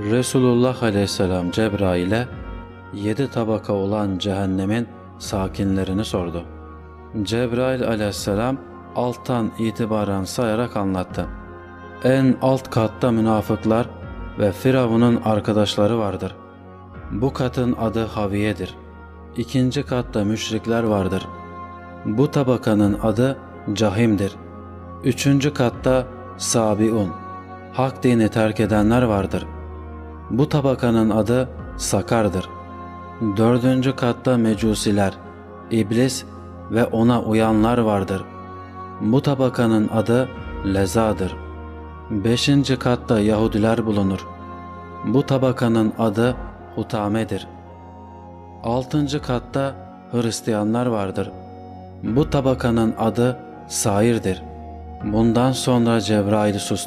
Resulullah aleyhisselam Cebrail'e yedi tabaka olan cehennemin sakinlerini sordu. Cebrail aleyhisselam alttan itibaren sayarak anlattı. En alt katta münafıklar ve Firavun'un arkadaşları vardır. Bu katın adı Haviye'dir. İkinci katta müşrikler vardır. Bu tabakanın adı Cahim'dir. Üçüncü katta Sabiun, hak dini terk edenler vardır. Bu tabakanın adı Sakar'dır. Dördüncü katta Mecusiler, İblis ve ona uyanlar vardır. Bu tabakanın adı Leza'dır. Beşinci katta Yahudiler bulunur. Bu tabakanın adı Hutame'dir. Altıncı katta Hristiyanlar vardır. Bu tabakanın adı Sair'dir. Bundan sonra Cebrail sustu.